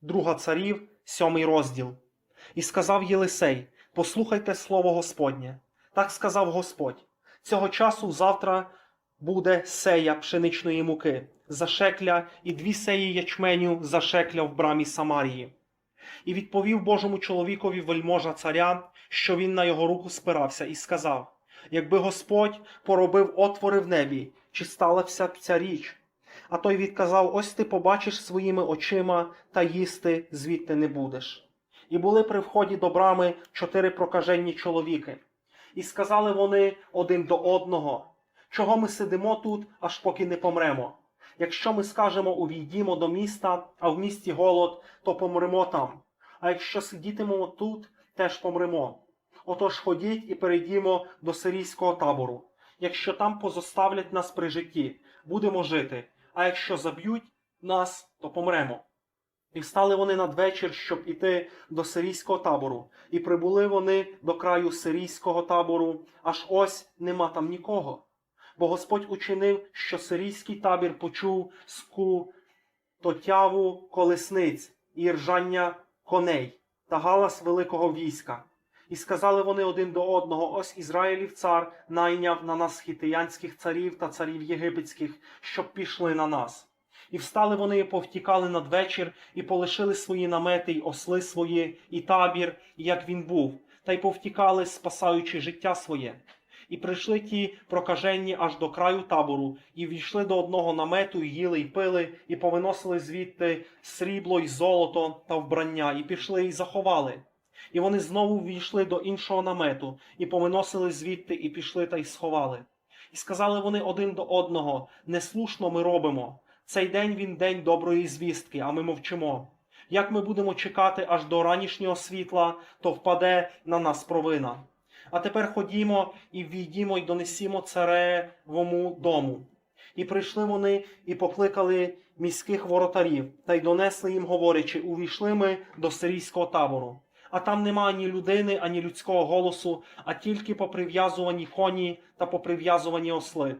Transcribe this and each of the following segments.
Друга царів, сьомий розділ. І сказав Єлисей: Послухайте слово Господнє. Так сказав Господь: цього часу завтра буде сея пшеничної муки за шекля і дві сеї ячменю за шекля в брамі Самарії. І відповів Божому чоловікові вельможа царя, що він на його руку спирався, і сказав: Якби Господь поробив отвори в небі, чи сталася б ця річ? А той відказав: Ось ти побачиш своїми очима, та їсти звідти не будеш. І були при вході до брами чотири прокаженні чоловіки. І сказали вони один до одного: Чого ми сидимо тут, аж поки не помремо? Якщо ми скажемо увійдімо до міста, а в місті голод, то помремо там. А якщо сидітимемо тут, теж помремо. Отож ходіть і перейдімо до сирійського табору. Якщо там позоставлять нас при житті, будемо жити, а якщо заб'ють нас, то помремо. І встали вони надвечір, щоб іти до сирійського табору, і прибули вони до краю сирійського табору, аж ось нема там нікого. Бо Господь учинив, що сирійський табір почув ску тотяву колесниць і ржання коней та галас великого війська. І сказали вони один до одного: ось Ізраїлів цар найняв на нас хітиянських царів та царів єгипетських, щоб пішли на нас. І встали вони і повтікали надвечір, і полишили свої намети, й осли свої, і табір, як він був, та й повтікали, спасаючи життя своє. І прийшли ті прокаженні аж до краю табору, і війшли до одного намету, і їли, і пили, і повиносили звідти срібло й золото та вбрання, і пішли і заховали. І вони знову війшли до іншого намету, і повиносили звідти, і пішли та й сховали. І сказали вони один до одного: Неслушно ми робимо. Цей день він день доброї звістки, а ми мовчимо. Як ми будемо чекати аж до ранішнього світла, то впаде на нас провина. А тепер ходімо і війдімо й донесімо царевому дому. І прийшли вони і покликали міських воротарів, та й донесли їм, говорячи, увійшли ми до сирійського табору. А там нема ані людини, ані людського голосу, а тільки поприв'язувані коні та поприв'язувані осли,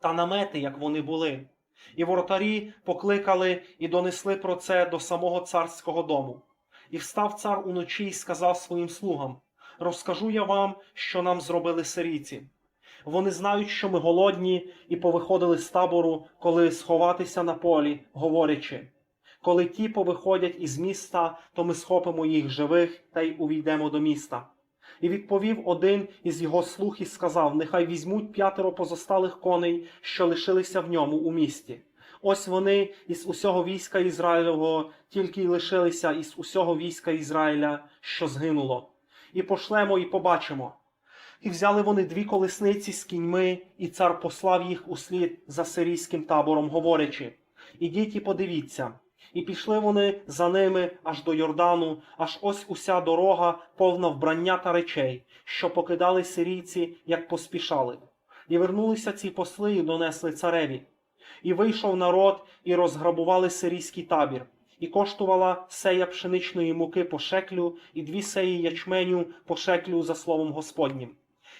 та намети, як вони були. І воротарі покликали і донесли про це до самого царського дому. І встав цар уночі і сказав своїм слугам: Розкажу я вам, що нам зробили сирійці. Вони знають, що ми голодні, і повиходили з табору, коли сховатися на полі, говорячи. Коли ті повиходять із міста, то ми схопимо їх живих та й увійдемо до міста. І відповів один із його слуг і сказав: Нехай візьмуть п'ятеро позосталих коней, що лишилися в ньому у місті. Ось вони із усього війська Ізраїлевого тільки й лишилися із усього війська Ізраїля, що згинуло. І пошлемо, і побачимо. І взяли вони дві колесниці з кіньми, і цар послав їх услід за сирійським табором, говорячи: Ідіть і подивіться. І пішли вони за ними аж до Йордану, аж ось уся дорога повна вбрання та речей, що покидали сирійці, як поспішали. І вернулися ці посли і донесли цареві. І вийшов народ, і розграбували сирійський табір. І коштувала сея пшеничної муки по шеклю, і дві сеї ячменю по шеклю за словом Господнім.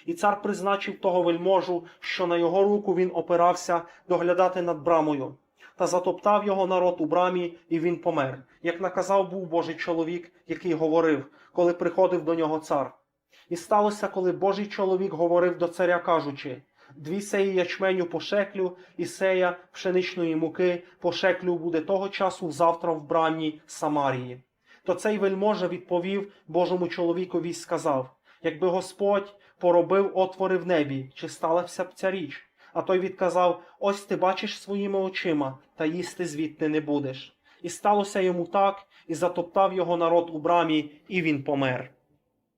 І цар призначив того вельможу, що на його руку він опирався доглядати над брамою та затоптав його народ у брамі, і він помер, як наказав був Божий чоловік, який говорив, коли приходив до нього цар. І сталося, коли Божий чоловік говорив до царя, кажучи: дві сеї ячменю по шеклю, і сея пшеничної муки по шеклю буде того часу завтра в брамі Самарії. То цей вельможа відповів Божому чоловікові і сказав: Якби Господь поробив отвори в небі, чи сталася б ця річ? А той відказав: Ось ти бачиш своїми очима, та їсти звідти не будеш. І сталося йому так, і затоптав його народ у брамі, і він помер.